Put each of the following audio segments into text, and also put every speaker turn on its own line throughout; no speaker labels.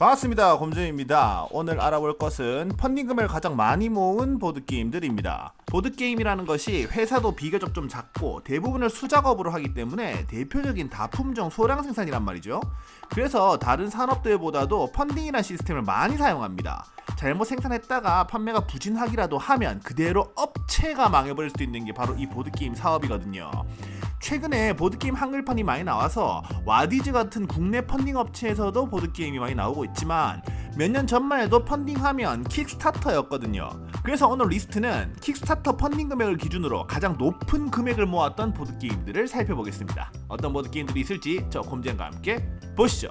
반갑습니다. 곰준입니다. 오늘 알아볼 것은 펀딩금을 가장 많이 모은 보드게임들입니다. 보드게임이라는 것이 회사도 비교적 좀 작고 대부분을 수작업으로 하기 때문에 대표적인 다품종 소량 생산이란 말이죠. 그래서 다른 산업들보다도 펀딩이라는 시스템을 많이 사용합니다. 잘못 생산했다가 판매가 부진하기라도 하면 그대로 업체가 망해버릴 수 있는 게 바로 이 보드게임 사업이거든요. 최근에 보드게임 한글판이 많이 나와서 와디즈 같은 국내 펀딩 업체에서도 보드게임이 많이 나오고 있지만 몇 년 전만 해도 펀딩하면 킥스타터였거든요. 그래서 오늘 리스트는 킥스타터 펀딩 금액을 기준으로 가장 높은 금액을 모았던 보드게임들을 살펴보겠습니다. 어떤 보드게임들이 있을지 저 곰젠과 함께 보시죠.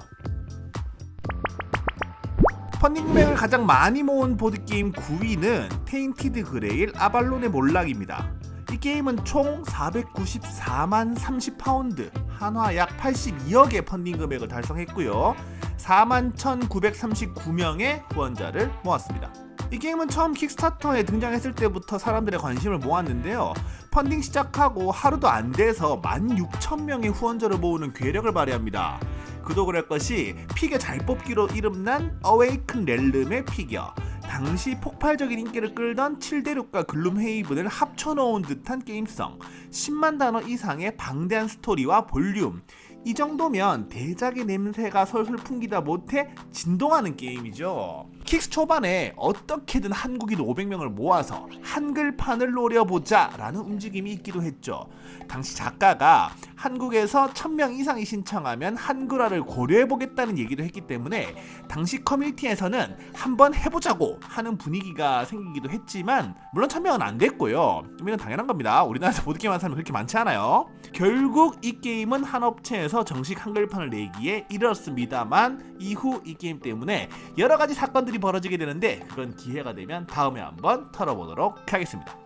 펀딩 금액을 가장 많이 모은 보드게임 9위는 테인티드 그레일 아발론의 몰락입니다. 이 게임은 총 494만 30파운드, 한화 약 82억의 펀딩 금액을 달성했고요. 4만 1939명의 후원자를 모았습니다. 이 게임은 처음 킥스타터에 등장했을 때부터 사람들의 관심을 모았는데요. 펀딩 시작하고 하루도 안 돼서 16,000명의 후원자를 모으는 괴력을 발휘합니다. 그도 그럴 것이 피겨 잘 뽑기로 이름난 어웨이큰 렐름의 피겨. 당시 폭발적인 인기를 끌던 7대륙과 글룸헤이븐을 합쳐놓은 듯한 게임성, 10만 단어 이상의 방대한 스토리와 볼륨. 이 정도면 대작의 냄새가 솔솔 풍기다 못해 진동하는 게임이죠. 킥스 초반에 어떻게든 한국인 500명을 모아서 한글판을 노려보자 라는 움직임이 있기도 했죠. 당시 작가가 한국에서 1000명 이상이 신청하면 한글화를 고려해보겠다는 얘기도 했기 때문에 당시 커뮤니티에서는 한번 해보자고 하는 분위기가 생기기도 했지만 물론 1000명은 안 됐고요. 이건 당연한 겁니다. 우리나라에서 보드게임 하는 사람이 그렇게 많지 않아요. 결국 이 게임은 한 업체에서 정식 한글판을 내기에 이르렀습니다만 이후 이 게임 때문에 여러 가지 사건들이 벌어지게 되는데 그건 기회가 되면 다음에 한번 털어보도록 하겠습니다.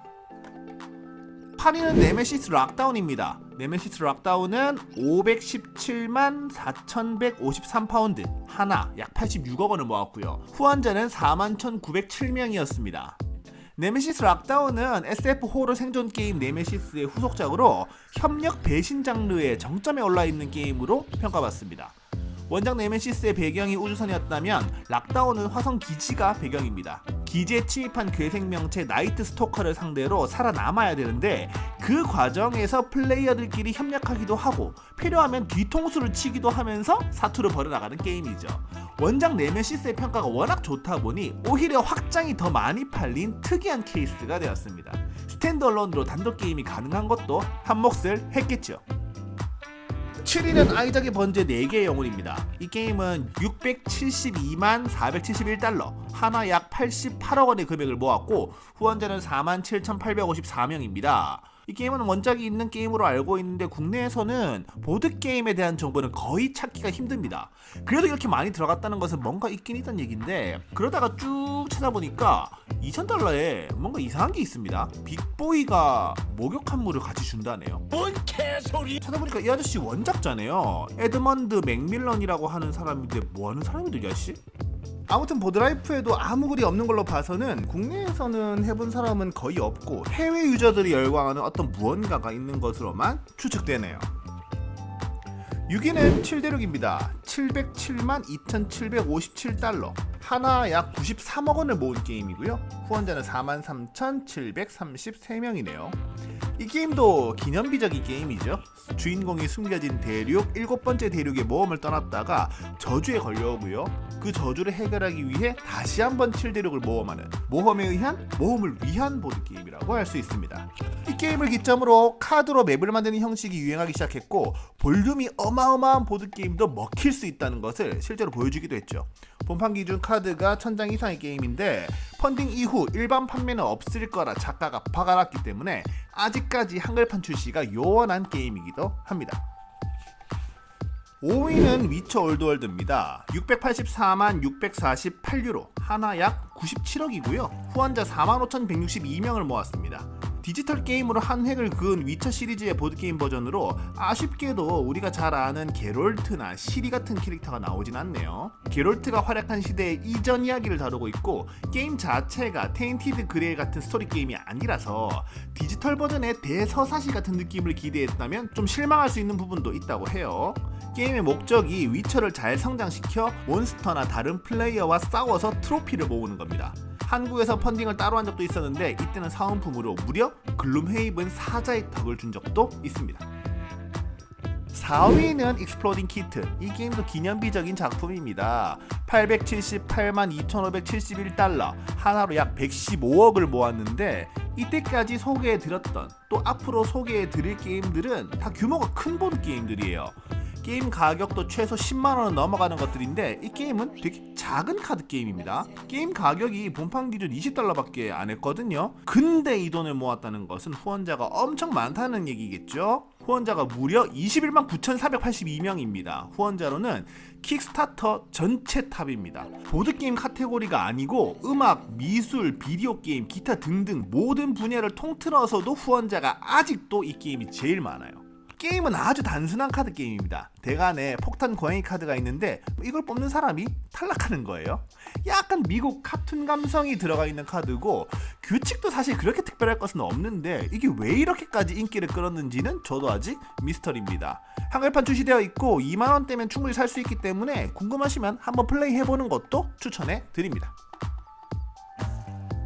8위는 네메시스 락다운입니다. 네메시스 락다운은 517만 4,153파운드 하나 약 86억 원을 모았고요. 후원자는 4만 1,907명이었습니다. 네메시스 락다운은 SF 호러 생존 게임 네메시스의 후속작으로 협력 배신 장르의 정점에 올라 있는 게임으로 평가받습니다. 원작 네메시스의 배경이 우주선이었다면 락다운은 화성 기지가 배경입니다. 기지에 침입한 괴생명체 나이트 스토커를 상대로 살아남아야 되는데 그 과정에서 플레이어들끼리 협력하기도 하고 필요하면 뒤통수를 치기도 하면서 사투를 벌여나가는 게임이죠. 원작 네메시스의 평가가 워낙 좋다 보니 오히려 확장이 더 많이 팔린 특이한 케이스가 되었습니다. 스탠드얼론으로 단독 게임이 가능한 것도 한 몫을 했겠죠. 7위는 아이작의 번제 4개의 영혼입니다. 이 게임은 672만 471달러, 하나 약 88억 원의 금액을 모았고 후원자는 4만 7,854명입니다. 이 게임은 원작이 있는 게임으로 알고 있는데 국내에서는 보드 게임에 대한 정보는 거의 찾기가 힘듭니다. 그래도 이렇게 많이 들어갔다는 것은 뭔가 있긴 있다는 얘기인데 그러다가 쭉 찾아보니까 2,000달러에 뭔가 이상한 게 있습니다. 빅보이가 목욕 한 물을 같이 준다네요.
뭔 개소리?
찾아보니까 이 아저씨 원작자네요. 에드먼드 맥밀런이라고 하는 사람인데 뭐 하는 사람이죠, 이 아저씨? 아무튼 보드라이프에도 아무 글이 없는 걸로 봐서는 국내에서는 해본 사람은 거의 없고 해외 유저들이 열광하는 어떤 무언가가 있는 것으로만 추측되네요. 6위는 7대륙입니다. 707만 2,757달러. 하나 약 93억 원을 모은 게임이고요. 후원자는 43,733명이네요. 이 게임도 기념비적인 게임이죠. 주인공이 숨겨진 대륙 일곱 번째 대륙의 모험을 떠났다가 저주에 걸려오고요. 그 저주를 해결하기 위해 다시 한번 7대륙을 모험하는 모험에 의한 모험을 위한 보드 게임이라고 할 수 있습니다. 이 게임을 기점으로 카드로 맵을 만드는 형식이 유행하기 시작했고 볼륨이 어마어마한 보드 게임도 먹힐 수 있다는 것을 실제로 보여주기도 했죠. 본판 기준 카드가 1000장 이상의 게임인데 펀딩 이후 일반 판매는 없을 거라 작가가 박아놨기 때문에 아직까지 한글판 출시가 요원한 게임이기도 합니다. 5위는 위쳐 올드월드입니다. 684만 648유로, 하나 약 97억이고요. 후원자 45,162명을 모았습니다. 디지털 게임으로 한 획을 그은 위쳐 시리즈의 보드게임 버전으로 아쉽게도 우리가 잘 아는 게롤트나 시리 같은 캐릭터가 나오진 않네요. 게롤트가 활약한 시대의 이전 이야기를 다루고 있고 게임 자체가 테인티드 그레이 같은 스토리 게임이 아니라서 디지털 버전의 대서사시 같은 느낌을 기대했다면 좀 실망할 수 있는 부분도 있다고 해요. 게임의 목적이 위쳐를 잘 성장시켜 몬스터나 다른 플레이어와 싸워서 트로피를 모으는 겁니다. 한국에서 펀딩을 따로 한 적도 있었는데 이때는 사은품으로 무려 글룸헤이븐 사자의 턱을 준 적도 있습니다. 4위는 익스플로딩 키트. 이 게임도 기념비적인 작품입니다. 878만 2,571달러, 하나로 약 115억을 모았는데 이때까지 소개해드렸던 또 앞으로 소개해드릴 게임들은 다 규모가 큰 보드 게임들이에요. 게임 가격도 최소 10만 원은 넘어가는 것들인데 이 게임은 되게 작은 카드 게임입니다. 게임 가격이 본판 기준 20달러밖에 안 했거든요. 근데 이 돈을 모았다는 것은 후원자가 엄청 많다는 얘기겠죠. 후원자가 무려 21만 9,482명입니다. 후원자로는 킥스타터 전체 탑입니다. 보드게임 카테고리가 아니고 음악, 미술, 비디오 게임, 기타 등등 모든 분야를 통틀어서도 후원자가 아직도 이 게임이 제일 많아요. 게임은 아주 단순한 카드 게임입니다. 대간에 폭탄 고양이 카드가 있는데 이걸 뽑는 사람이 탈락하는 거예요. 약간 미국 카툰 감성이 들어가 있는 카드고 규칙도 사실 그렇게 특별할 것은 없는데 이게 왜 이렇게까지 인기를 끌었는지는 저도 아직 미스터리입니다. 한글판 출시되어 있고 2만 원대면 충분히 살 수 있기 때문에 궁금하시면 한번 플레이 해보는 것도 추천해 드립니다.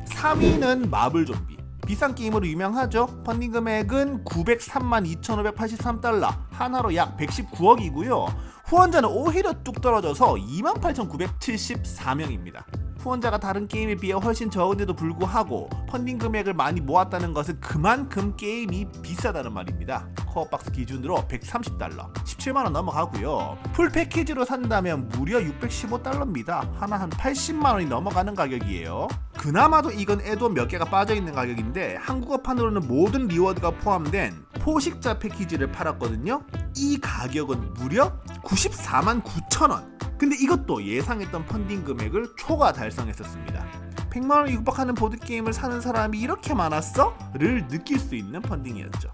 3위는 마블 좀비. 비싼 게임으로 유명하죠. 펀딩 금액은 903만 2,583달러, 하나로 약 119억이고요. 후원자는 오히려 뚝 떨어져서 28,974명입니다. 후원자가 다른 게임에 비해 훨씬 적은데도 불구하고 펀딩 금액을 많이 모았다는 것은 그만큼 게임이 비싸다는 말입니다. 코어 박스 기준으로 130달러, 17만원 넘어가고요. 풀 패키지로 산다면 무려 615달러입니다. 하나 한 80만원이 넘어가는 가격이에요. 그나마도 이건 애도 몇 개가 빠져있는 가격인데 한국어판으로는 모든 리워드가 포함된 포식자 패키지를 팔았거든요. 이 가격은 무려 94만 9천 원. 근데 이것도 예상했던 펀딩 금액을 초과 달성했었습니다. 100만원 육박하는 보드게임을 사는 사람이 이렇게 많았어? 를 느낄 수 있는 펀딩이었죠.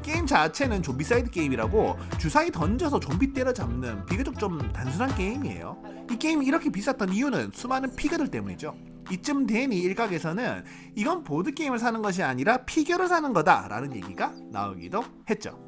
게임 자체는 좀비 사이드 게임이라고 주사위 던져서 좀비 때려잡는 비교적 좀 단순한 게임이에요. 이 게임이 이렇게 비쌌던 이유는 수많은 피겨들 때문이죠. 이쯤 되니 일각에서는 이건 보드게임을 사는 것이 아니라 피겨를 사는 거다라는 얘기가 나오기도 했죠.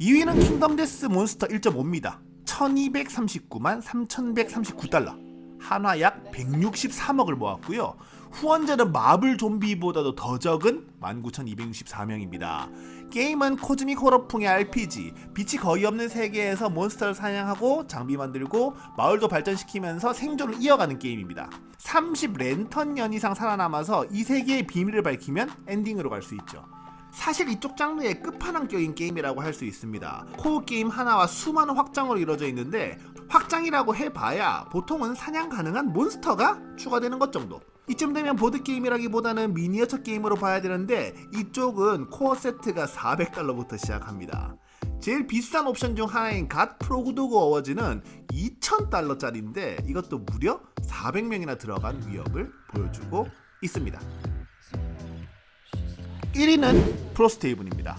2위는 킹덤 데스 몬스터 1.5입니다. 1239만 3139달러. 한화 약 163억을 모았고요. 후원자는 마블 좀비보다도 더 적은 19,264명입니다. 게임은 코즈믹 호러풍의 RPG, 빛이 거의 없는 세계에서 몬스터를 사냥하고 장비 만들고 마을도 발전시키면서 생존을 이어가는 게임입니다. 30 랜턴 년 이상 살아남아서 이 세계의 비밀을 밝히면 엔딩으로 갈 수 있죠. 사실 이쪽 장르의 끝판왕격인 게임이라고 할 수 있습니다. 코어 게임 하나와 수많은 확장으로 이루어져 있는데 확장이라고 해봐야 보통은 사냥 가능한 몬스터가 추가되는 것 정도. 이쯤 되면 보드 게임이라기보다는 미니어처 게임으로 봐야 되는데 이쪽은 코어 세트가 400달러부터 시작합니다. 제일 비싼 옵션 중 하나인 갓 프로그도그 어워즈는 2,000달러짜리인데 이것도 무려 400명이나 들어간 위협을 보여주고 있습니다. 1위는 프로스테이븐입니다.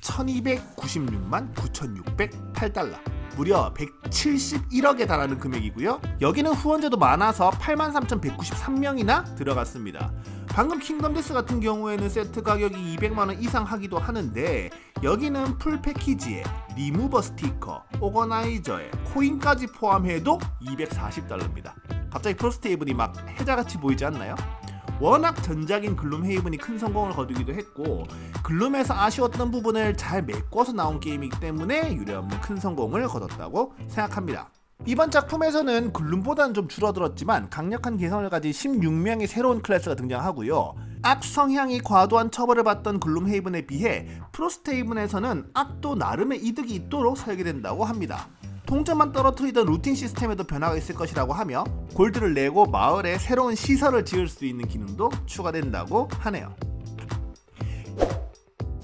1296만 9608달러. 무려 171억에 달하는 금액이고요. 여기는 후원자도 많아서 83,193명이나 들어갔습니다. 방금 킹덤 데스 같은 경우에는 세트 가격이 200만원 이상 하기도 하는데 여기는 풀 패키지에 리무버 스티커, 오거나이저에 코인까지 포함해도 240달러입니다. 갑자기 프로스테이븐이 막 해자같이 보이지 않나요? 워낙 전작인 글룸헤이븐이 큰 성공을 거두기도 했고 글룸에서 아쉬웠던 부분을 잘 메꿔서 나온 게임이기 때문에 유례없는 큰 성공을 거뒀다고 생각합니다. 이번 작품에서는 글룸보다는 좀 줄어들었지만 강력한 개성을 가진 16명의 새로운 클래스가 등장하고요. 악 성향이 과도한 처벌을 받던 글룸헤이븐에 비해 프로스테이븐에서는 악도 나름의 이득이 있도록 설계된다고 합니다. 통제만 떨어뜨리던 루틴 시스템에도 변화가 있을 것이라고 하며 골드를 내고 마을에 새로운 시설을 지을 수 있는 기능도 추가된다고 하네요.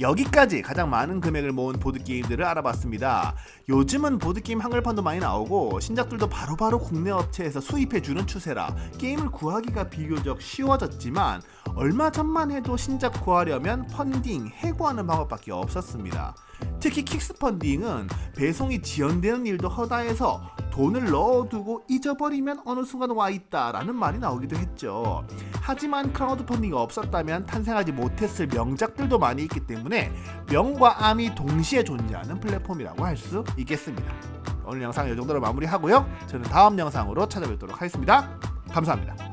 여기까지 가장 많은 금액을 모은 보드게임들을 알아봤습니다. 요즘은 보드게임 한글판도 많이 나오고 신작들도 바로바로 국내 업체에서 수입해주는 추세라 게임을 구하기가 비교적 쉬워졌지만 얼마 전만 해도 신작 구하려면 펀딩, 해고하는 방법밖에 없었습니다. 특히 킥스펀딩은 배송이 지연되는 일도 허다해서 돈을 넣어두고 잊어버리면 어느 순간 와 있다 라는 말이 나오기도 했죠. 하지만 크라우드 펀딩이 없었다면 탄생하지 못했을 명작들도 많이 있기 때문에 명과 암이 동시에 존재하는 플랫폼이라고 할 수 있겠습니다. 오늘 영상 이 정도로 마무리하고요. 저는 다음 영상으로 찾아뵙도록 하겠습니다. 감사합니다.